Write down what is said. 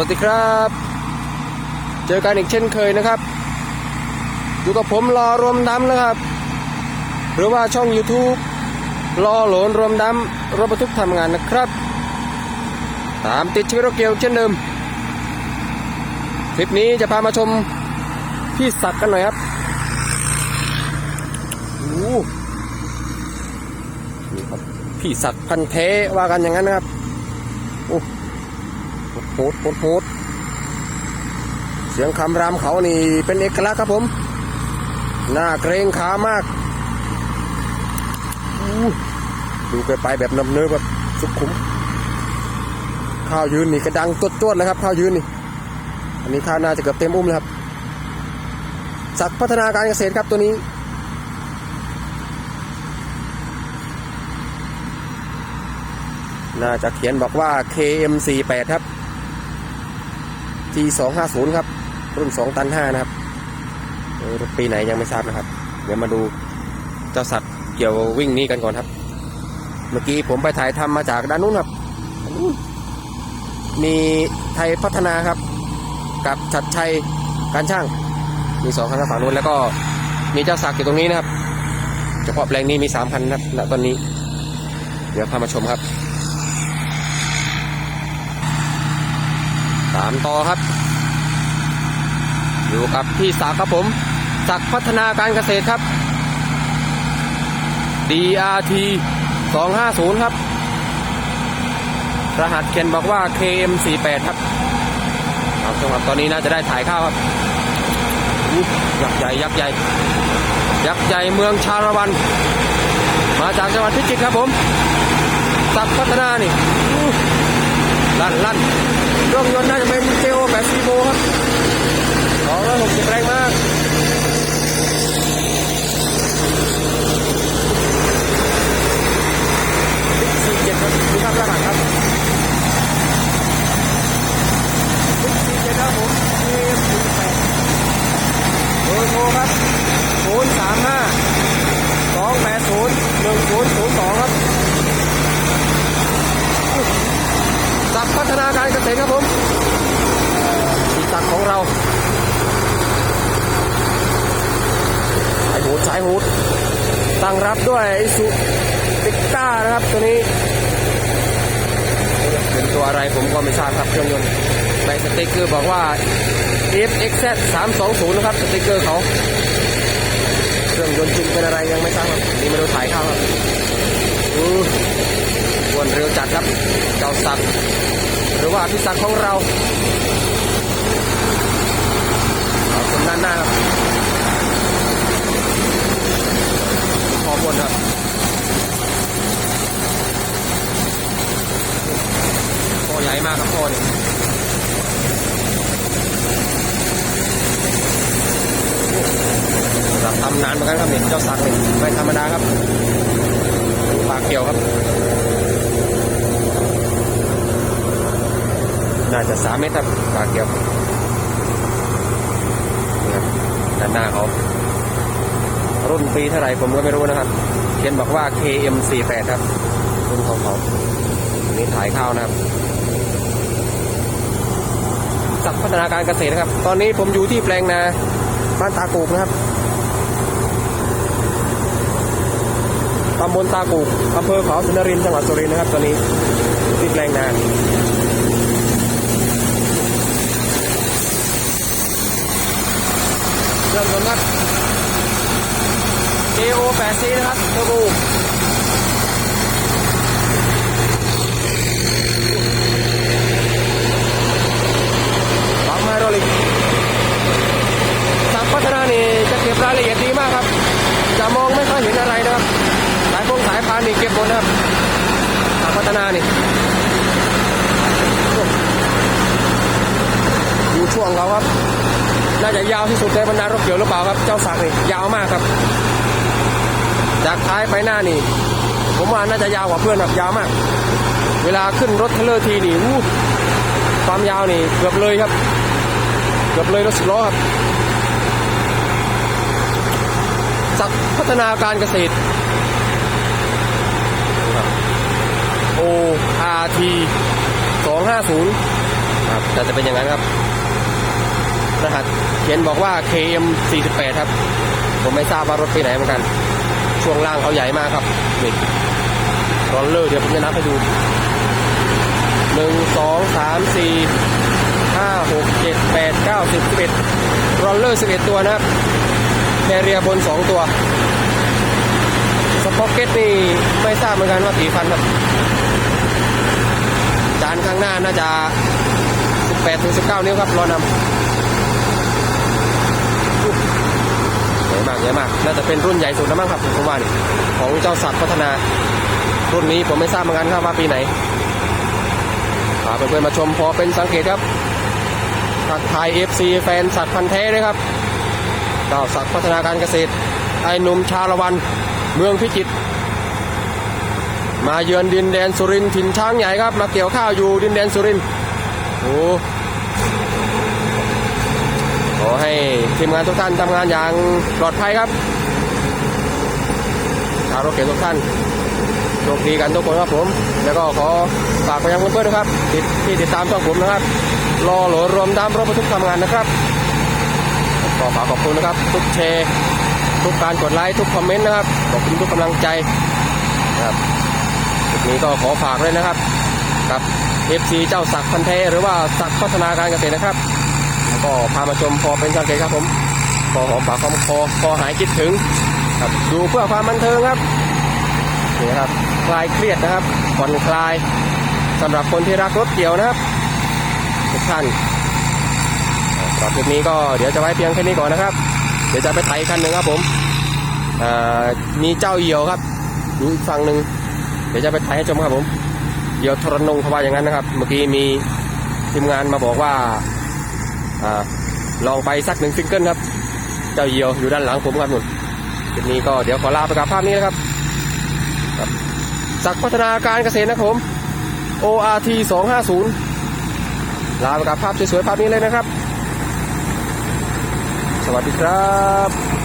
วัสดีครับ เจอกันอีกเช่นเคยนะครับ อยู่กับผมรอรวมดำนะครับ หรือว่าช่อง YouTube รอโหลนรวมดำรถบรรทุกทำงานนะครับ ตามติดชีวิตรถเกียวเช่นเดิม คลิปนี้จะพามาชมพี่ศักดิ์กันหน่อยครับโอ้โหนี่ครับพี่ศักดิ์พันธุ์แท้ว่ากันอย่างนั้นนะครับโอ้ โหดโหดโหดเสียงคำรามเขานี่เป็นเอกลักษณ์ครับผม หน้าเกรงขามาก ดูไปไปแบบนำเนื้อแบบสุขุม ข้าวยืนนี่กระดังตัวตัวๆเลยครับ ข้าวยืนนี่ อันนี้ข้าวน่าจะเกือบเต็มอุ้มเลยครับ สัตว์พัฒนาการเกษตรครับตัวนี้น่าจะเขียนบอกว่า KM48 ครับ T250 ครับ รุ่น 2 ตัน 5 นะครับปีไหนยังไม่ทราบนะครับ เดี๋ยวมาดูเจ้าสัตว์เกี่ยววิ่งนี้กันก่อนครับ เมื่อกี้ผมไปถ่ายทำมาจากด้านนู้นครับนู้นมีไทยพัฒนาครับ กับชัดชัยการช่าง มีสองคันฝั่งนู้นแล้วก็มีเจ้าสักดิ์อยู่ตรงนี้นะครับ เฉพาะแปลงนี้มีสามคันนะครับณตอนนี้ เดี๋ยวพามาชมครับ ตามต่อครับ อยู่กับพี่ศักครับผมศักพัฒนาการเกษตรครับ DRT 250 ครับ รหัสเขียนบอกว่า KM48 ครับเอาสำหรับตอนนี้น่าจะได้ถ่ายข้าวครับยักษ์ใหญ่ยักษ์ใหญ่ยักษ์ใหญ่เมืองชาละวัน มาจากจังหวัดพิจิตรครับผมสักพัฒนานี่ ลั่นลั่นเครื่องยนต์น่าจะเป็นเจโอแบบซีโบครับสองร้อยหกสิบแรงมาก สี่เจ็ดครับดูภาพด้านหลังครับสี่เจ็ดครับผมเอฟศูนย์แปดเบอร์โทรครับศูนย์สามห้าสองแปดศูนย์หนึ่งศูนย์ศูนย์สองครับสักดิ์พัฒนาการเกษตรครับผมที่สักดิ์ของเราสายหูดสายหูด ตั้งรับด้วยไอสุติก้านะครับตัวนี้ เป็นตัวอะไรผมก็ไม่ทราบครับเครื่องยนต์ในสติกเกอร์บอกว่า FXZ 320นะครับสติกเกอร์เขาเครื่องยนต์จริงเป็นอะไรยังไม่ทราบครับนี่มาดูถ่ายข้าวครับอู้วนเร็วจัดครับเจ้าสักหรือว่าพี่สักของเราเอาคนด้านหน้าครับขอ บนครับโอ้ใหญ่มากครับโอ้นี่เราทำนานเหมือนกันครับเนี่ยเจ้าสักดิ์นี่ไม่ธรรมดาครับปากเกี่ยวครับน่าจะสามเมตรครับปากเกี่ยวด้านหน้าเขา รุ่นปีเท่าไหร่ผมก็ไม่รู้นะครับ เขียนบอกว่า KM48 ครับ รุ่นของเขาอันนี้ถ่ายข้าวนะครับสักพัฒนาการเกษตรนะครับ ตอนนี้ผมอยู่ที่แปลงนาบ้านตากูกนะครับตำบลตากูกอำเภอเขาสุนทรินทร์จังหวัดสุรินทร์นะครับ ตอนนี้ที่แปลงนาเริ่มต้นครับ JO 8 C นะครับเทอร์โบปั๊มไฮดรอลิกสักพัฒนานี่จะเก็บรายละเอียดดีมากครับ จะมองไม่ค่อยเห็นอะไรนะครับ สายพงสายพานนี่เก็บหมดนะครับสักพัฒนานี่ดูช่วงเขาครับ น่าจะยาวที่สุดในบรรดารถเกี่ยวหรือเปล่าครับ เจ้าสักนี่ยาวมากครับ จากท้ายไปหน้านี่ ผมว่าน่าจะยาวกว่าเพื่อนแบบยาวมาก เวลาขึ้นรถเทรลเลอร์ทีนี่อู้ความยาวนี่เกือบเลยครับ เกือบเลยรถสิบล้อครับสักดิ์พัฒนาการเกษตร O R T 250ครับแต่จะเป็นอย่างนั้นครับ รหัสเขียนบอกว่า KM 48 ครับ ผมไม่ทราบว่ารถปีไหนเหมือนกัน ช่วงล่างเขาใหญ่มากครับนี่รอนเลอร์เดี๋ยวผมจะนับให้ดูหนึ่งสองสามสี่ห้าหกเจ็ดแปดเก้าสิบสิบเอ็ดรอนเลอร์สิบเอ็ดตัวนะครับแคเรียบนสองตัวสป็อกเก็ตนี่ไม่ทราบเหมือนกันว่ากี่ฟันครับจานข้างหน้าน่าจะ 18ถึง19 นิ้วครับรอนำ ใหญ่มาก น่าจะเป็นรุ่นใหญ่สุดแล้วมั้งครับผมว่านี่ของเจ้าสัตว์พัฒนา รุ่นนี้ผมไม่ทราบเหมือนกันครับว่าปีไหนพาเพื่อนๆมาชมพอเป็นสังเกตครับทักทายเอฟซีแฟนสัตว์พันธุ์แท้ด้วยครับเจ้าสัตว์พัฒนาการเกษตรไอ้หนุ่มชาละวัน เมืองพิจิตรมาเยือนดินแดนสุรินทร์ถิ่นช้างใหญ่ครับ มาเกี่ยวข้าวอยู่ดินแดนสุรินทร์โอ้ขอให้ ทีมงานทุกท่านทำงานอย่างปลอดภัยครับชาวรถเก๋งทุกท่านโชคดีกันทุกคนครับผม แล้วก็ขอฝากไปยังเพื่อนๆนะครับติดที่ติดตามช่องผมนะครับ รอโหลรวมตามรถบรรทุกทำงานนะครับก็ฝากขอบคุณนะครับ ทุกแชร์ทุกการกดไลค์ทุกคอมเมนต์นะครับขอบคุณทุกกำลังใจครับจุดนี้ก็ขอฝากเลยนะครับ กับ FC เจ้าศักดิ์พันเทหรือว่าศักดิ์พัฒนาการเกษตรนะครับ ก็พามาชมพอเป็นสังเกตครับผมก็หอมปากหอมคอพอหายคิดถึงครับดูเพื่อความบันเทิงครับนี่นะครับคลายเครียดนะครับผ่อนคลายสำหรับคนที่รักรถเกี่ยวนะครับทุกท่านสำหรับคลิปนี้ก็เดี๋ยวจะไว้เพียงแค่นี้ก่อนนะครับ เดี๋ยวจะไปไถคันหนึ่งครับผมมีเจ้าเหี่ยวครับอยู่อีกฝั่งหนึ่งเดี๋ยวจะไปถ่ายให้ชมครับผมเดี๋ยวทรนงเขาว่าอย่างนั้นนะครับ เมื่อกี้มีทีมงานมาบอกว่า ลองไปสักหนึ่งซิงเกิลครับ เจ้าเยียวอยู่ด้านหลังผมครับนุ่นคลิปนี้ก็เดี๋ยวขอลาไปกับภาพนี้นะครับจากพัฒนาการเกษตรนะครับผม ORT 250ลาไปกับภาพสวยๆภาพนี้เลยนะครับ สวัสดีครับ